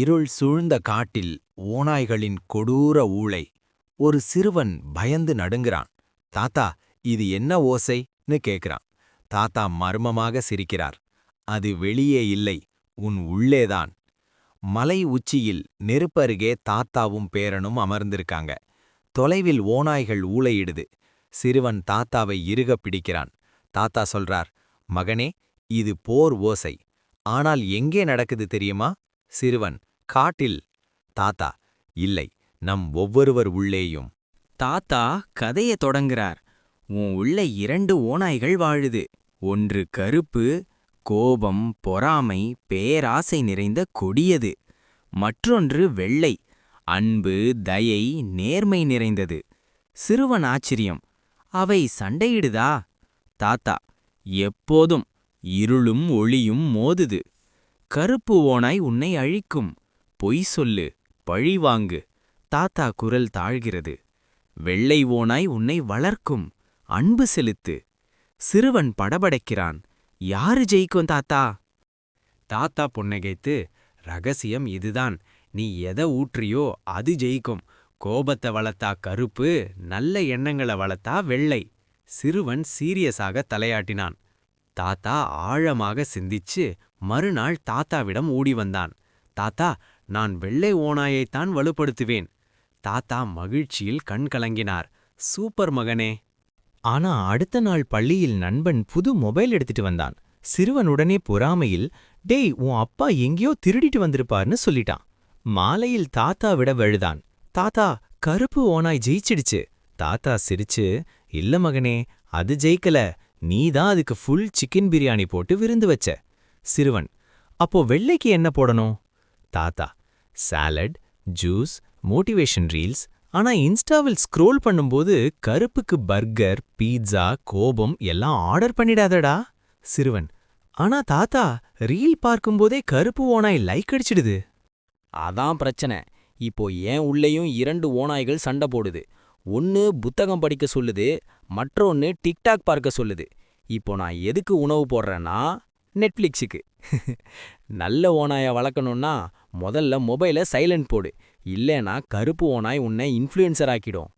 இருள் சூழ்ந்த காட்டில் ஓநாய்களின் கொடூர ஊளை ஒரு சிறுவன் பயந்து நடுங்குறான். தாத்தா இது என்ன ஓசைன்னு கேட்கிறான் தாத்தா மர்மமாக சிரிக்கிறார். அது வெளியே இல்லை உன் உள்ளேதான். மலை உச்சியில் நெருப்பருகே தாத்தாவும் பேரனும் அமர்ந்திருக்காங்க. தொலைவில் ஓநாய்கள் ஊளையிடுது. சிறுவன் தாத்தாவை இறுகப் பிடிக்கிறான். தாத்தா சொல்றார் மகனே இது போர் ஓசை. ஆனால் எங்கே நடக்குது தெரியுமா? சிறுவன் காட்டில் தாத்தா இல்லை நம் ஒவ்வொருவர் உள்ளேயும். தாத்தா கதையை தொடங்குறார். உன் உள்ள இரண்டு ஓநாய்கள் வாழுது. ஒன்று கருப்பு கோபம் பொறாமை பேராசை நிறைந்த கொடியது. மற்றொன்று வெள்ளை அன்பு தயை நேர்மை நிறைந்தது. சிறுவன் ஆச்சரியம் அவை சண்டையிடுதா? தாத்தா எப்போதும் இருளும் ஒளியும் மோதுது. கருப்பு ஓனாய் உன்னை அழிக்கும். பொய் சொல்லு பழி வாங்கு. தாத்தா குரல் தாழ்கிறது. வெள்ளை ஓனாய் உன்னை வளர்க்கும். அன்பு செலுத்து. சிறுவன் படபடைக்கிறான். யாரு ஜெயிக்கும் தாத்தா? தாத்தா புன்னகைத்து ரகசியம் இதுதான். நீ எதை ஊற்றியோ அது ஜெயிக்கும். கோபத்தை வளர்த்தா கருப்பு நல்ல எண்ணங்களை வளர்த்தா வெள்ளை. சிறுவன் சீரியஸாக தலையாட்டினான். தாத்தா ஆழமாக சிந்திச்சு மறுநாள் தாத்தாவிடம் ஓடி வந்தான். தாத்தா நான் வெள்ளை ஓநாயைத்தான் வலுப்படுத்துவேன். தாத்தா மகிழ்ச்சியில் கண் கலங்கினார். சூப்பர் மகனே. ஆனா அடுத்த நாள் பள்ளியில் நண்பன் புது மொபைல் எடுத்துட்டு வந்தான். சிறுவனுடனே பொறாமையில் டேய் உன் அப்பா எங்கேயோ திருடிட்டு வந்திருப்பார்னு சொல்லிட்டான். மாலையில் தாத்தா விட வெழுதான். தாத்தா கருப்பு ஓனாய் ஜெயிச்சிடுச்சு. தாத்தா சிரிச்சு இல்ல மகனே அது ஜெயிக்கல. நீதான் அதுக்கு ஃபுல் சிக்கன் பிரியாணி போட்டு விருந்து வச்ச. சிறுவன். அப்போ வெள்ளைக்கு என்ன போடணும்? தாத்தா சாலட் ஜூஸ் மோட்டிவேஷன் ரீல்ஸ் ஆனா இன்ஸ்டாவில் ஸ்க்ரோல் பண்ணும்போது கருப்புக்கு பர்கர் பீட்சா கோபம் எல்லாம் ஆர்டர் பண்ணிடாதடா. சிறுவன் ஆனா தாத்தா ரீல் பார்க்கும்போதே கருப்பு ஓனாய் லைக் அடிச்சிடுது. அதான் பிரச்சனை. இப்போ ஏன் உள்ளேயும் இரண்டு ஓநாய்கள் சண்டை போடுது. ஒன்னு புத்தகம் படிக்க சொல்லுது மற்றொன்னு டிக்டாக் பார்க்க சொல்லுது. இப்போ நான் எதுக்கு உணவு போடுறேன்னா நெட்ஃப்ளிக்ஸுக்கு. நல்ல ஓனாயை வளர்க்கணும்னா முதல்ல மொபைலை சைலண்ட் போடு. இல்லைனா கருப்பு ஓனாய் உன்னை இன்ஃப்ளூயன்சர் ஆக்கிடும்.